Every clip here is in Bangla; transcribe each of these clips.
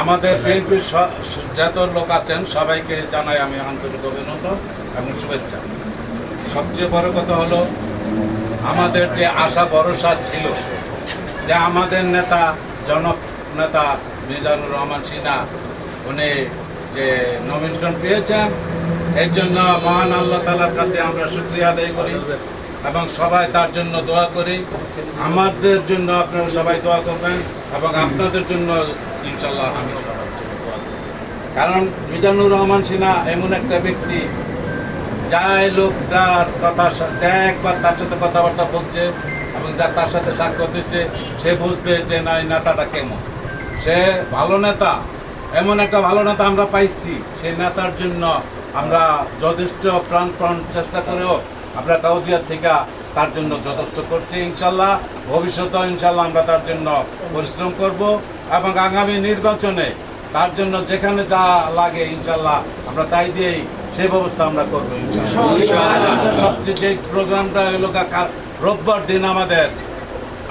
আমাদের বিএনপির যত লোক আছেন, সবাইকে জানাই আমি আন্তরিক অভিনন্দন এবং শুভেচ্ছা। সবচেয়ে বড় কথা হলো, আমাদের যে আশা, ভরসা ছিল যে আমাদের নেতা, জনক নেতা মিজানুর রহমান সিনহা, উনি যে নমিনেশন পেয়েছেন, এর জন্য মহান আল্লাহ তালার কাছে আমরা শুক্রিয়া আদায় করি। এবং সবাই তার জন্য দোয়া করি। আমাদের জন্য আপনারা সবাই দোয়া করবেন এবং আপনাদের জন্য ইনশাল্লাহ আমি সবার জন্য দোয়া। কারণ মিজানুর রহমান সিনহা এমন একটা ব্যক্তি, যাই লোকটার কথা যে একবার তার সাথে কথাবার্তা বলছে এবং যা তার সাথে সাক্ষাৎ দিচ্ছে সে বুঝবে যে না, এই নেতাটা কেমন। সে ভালো নেতা, এমন একটা ভালো নেতা আমরা পাইছি। সেই নেতার জন্য আমরা যথেষ্ট প্রাণপণ চেষ্টা করেও আমরা কাউজিয়ার থেকে তার জন্য যথেষ্ট করছি ইনশাল্লাহ। ভবিষ্যতেও ইনশাল্লাহ আমরা তার জন্য পরিশ্রম করব এবং আগামী নির্বাচনে তার জন্য যেখানে যা লাগে ইনশাল্লাহ আমরা তাই দিয়েই সেই ব্যবস্থা আমরা করব সবচেয়ে যে প্রোগ্রামটা হলো রোববার দিন আমাদের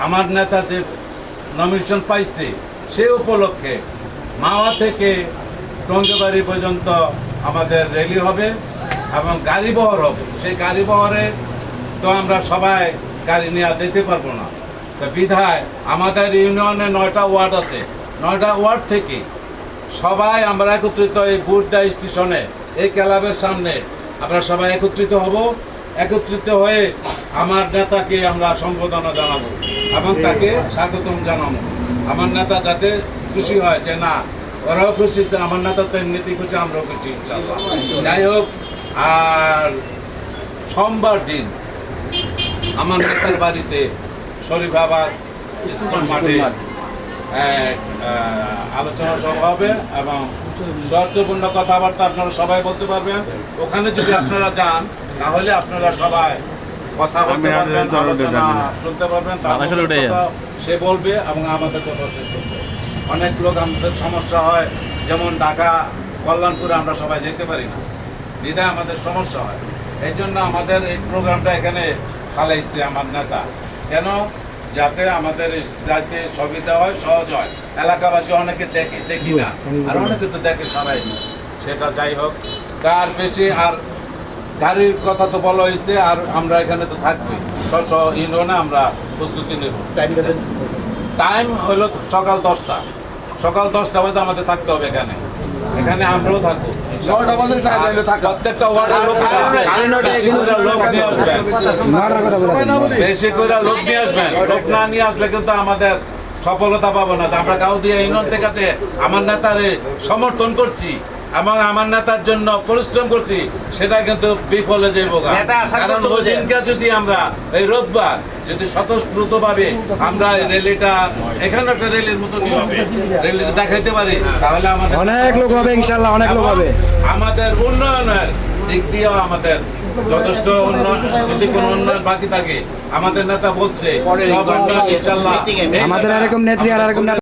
আমার নেতা যে নমিনেশন পাইছে সে উপলক্ষে মাওয়া থেকে টঙ্গবাড়ি পর্যন্ত আমাদের র্যালি হবে। এবং গাড়ি বহর হবে। সেই গাড়ি বহরে তো আমরা সবাই গাড়ি নিয়ে যেতে পারব না। তো বিধায় আমাদের ইউনিয়নে নয়টা ওয়ার্ড আছে। নয়টা ওয়ার্ড থেকে সবাই আমরা একত্রিত এই বুটডা স্টেশনে, এই ক্লাবের সামনে আমরা সবাই একত্রিত হব। একত্রিত হয়ে আমার নেতাকে আমরা সম্বোধনা জানাব এবং তাকে স্বাগতম জানাব। আমার নেতা যাতে খুশি হয় যে না, ওরাও খুশি আমার নেতা তো এমনিতেই খুশি, আমরাও খুশি যাই হোক আর সোমবার দিন আমার নেতার বাড়িতে শরীফাবাদ স্কুল মাঠে আলোচনা সভা হবে এবং সত্যপূর্ণ কথাবার্তা আপনারা সবাই বলতে পারবেন। ওখানে যদি আপনারা যান তাহলে আপনারা সবাই কথা বলতে পারবেন আলোচনা শুনতে পারবেন সে বলবে এবং আমাদের কথা সে শুনবে। অনেক লোক আমাদের সমস্যা হয় যেমন ঢাকা কল্যাণপুরে আমরা সবাই যেতে পারি না। বিধায় আমাদের সমস্যা হয়। এই জন্য আমাদের এই প্রোগ্রামটা এখানে ফালাইছে আমার নেতা। কেন? যাতে আমাদের যাতে সুবিধা হয় সহজ হয়। এলাকাবাসী অনেকে দেখে দেখি না। আর অনেকে তো দেখে সবাই সেটা যাই হোক। তার বেশি আর গাড়ির কথা তো বলা হয়েছে আর আমরা এখানে তো থাকবই। ইউনিয়নে আমরা প্রস্তুতি নেব। টাইম হলো সকাল দশটা। সকাল দশটা বাজে আমাদের থাকতে হবে এখানে। এখানে আমরাও থাকব। থাকা। প্রত্যেকটা ওয়ার্ডের লোক বেশি করে লোক নিয়ে আসবেন লোক নিয়ে আসবেন লোক না নিয়ে আসলে কিন্তু আমাদের সফলতা পাবো না। আমরা গাও দিয়ে ইউনিয়ন থেকে আমার নেতারে সমর্থন করছি এবং আমার নেতার জন্য পরিশ্রম করছি সেটা কিন্তু বিফলে যাইব। কারণ যদি আমরা এই রোববার যদি স্বতঃস্ফূর্ত ভাবে আমরা রেলিটা এখানে একটা রেলের মতো কি হবে। রেলিটা দেখাইতে পারি তাহলে আমাদের অনেক লোক হবে ইনশাল্লাহ অনেক লোক হবে। আমাদের উন্নয়নের দিক দিয়েও আমাদের যথেষ্ট উন্নয়ন যদি কোনো উন্নয়ন বাকি থাকে আমাদের নেতা বলছে সব উন্নয়ন ইনশাল্লাহ আমাদের এরকম নেত্রী আর এরকম